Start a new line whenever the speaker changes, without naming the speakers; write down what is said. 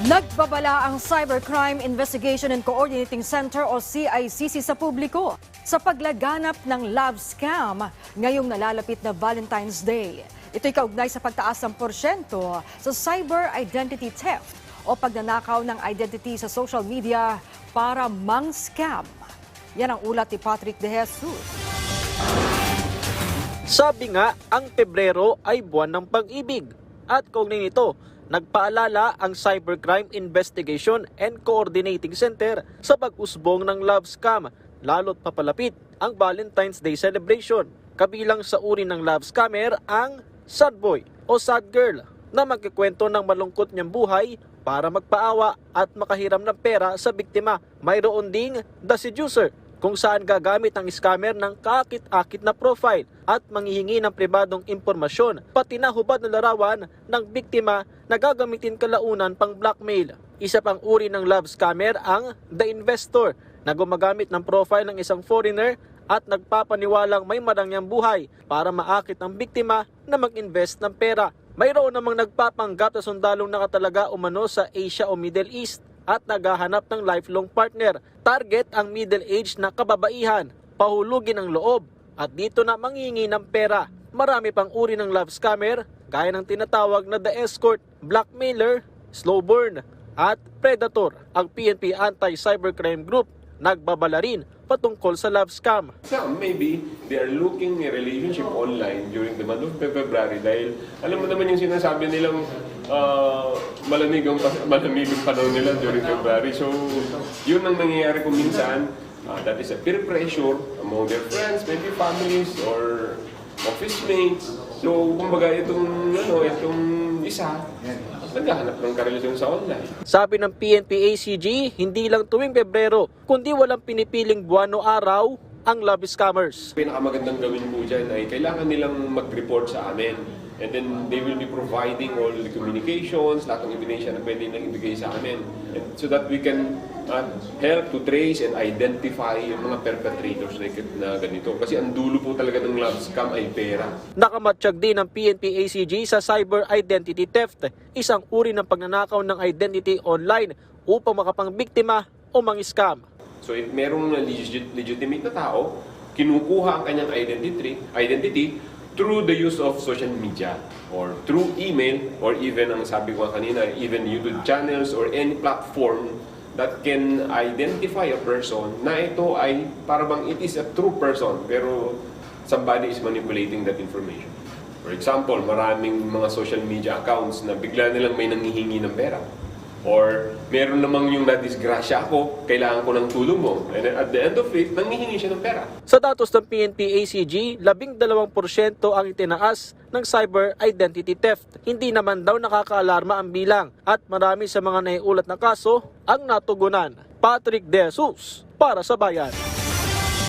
Nagbabala ang Cybercrime Investigation and Coordinating Center o CICC sa publiko sa paglaganap ng love scam ngayong nalalapit na Valentine's Day. Ito'y kaugnay sa pagtaas ng porsyento sa cyber identity theft o pagnanakaw ng identity sa social media para mang-scam. Yan ang ulat ni Patrick De Jesus.
Sabi nga, ang Pebrero ay buwan ng pag-ibig. At kaugnay nito, nagpaalala ang Cybercrime Investigation and Coordinating Center sa pag-usbong ng love scam, lalo't papalapit ang Valentine's Day celebration. Kabilang sa uri ng love scammer ang sad boy o sad girl na magkikwento ng malungkot niyang buhay para magpaawa at makahiram ng pera sa biktima. Mayroon ding the seducer kung saan gagamit ang scammer ng kakit-akit na profile at manghihingi ng pribadong impormasyon pati na hubad na larawan ng biktima na gagamitin kalaunan pang blackmail. Isa pang uri ng love scammer ang the investor na gumagamit ng profile ng isang foreigner at nagpapaniwalang may marangyang buhay para maakit ang biktima na mag-invest ng pera. Mayroon namang nagpapanggap na sundalong nakatalaga umano sa Asia o Middle East at naghahanap ng lifelong partner. Target ang middle-aged na kababaihan, pahulugin ang loob at dito na mangingi ng pera. Marami pang uri ng love scammer gaya ng tinatawag na the escort, blackmailer, slow burn at predator. Ang PNP Anti-Cybercrime Group nagbabala rin patungkol sa love scam.
Some maybe they are looking a relationship online during the month of February dahil alam mo naman yung sinasabi nilang uh, malamig ang malamig ang panahon nila during February. So, yun ang nangyayari kung minsan. Uh, that is a peer pressure among their friends, maybe families or office mates. So, kumbaga itong ano, itong isa naghahanap ng karelasyon sa online.
Sabi ng PNP ACG, hindi lang tuwing Pebrero, kundi walang pinipiling buwan o araw ang love scammers.
pinakamagandang gawin po dyan ay kailangan nilang mag-report sa amin. And then they will be providing all the communications, lahat ng ebidensya na pwede nang ibigay sa amin. And so that we can uh, help to trace and identify yung mga perpetrators like na ganito. Kasi ang dulo po talaga ng love scam ay pera.
Nakamatsyag din ng PNP ACG sa cyber identity theft, isang uri ng pagnanakaw ng identity online upang makapangbiktima o mang-scam.
So if merong legit, legitimate na tao, kinukuha ang kanyang identity, identity through the use of social media or through email or even ang sabi ko kanina, even YouTube channels or any platform that can identify a person na ito ay parang it is a true person pero somebody is manipulating that information. For example, maraming mga social media accounts na bigla nilang may nangihingi ng pera. Or meron namang yung na-disgrasya ako, kailangan ko ng tulong mo. And at the end of it, nangihingi siya ng pera.
Sa datos ng PNP ACG, 12% ang itinaas ng cyber identity theft. Hindi naman daw nakakaalarma ang bilang at marami sa mga naiulat na kaso ang natugunan. Patrick De Jesus para sa Bayan.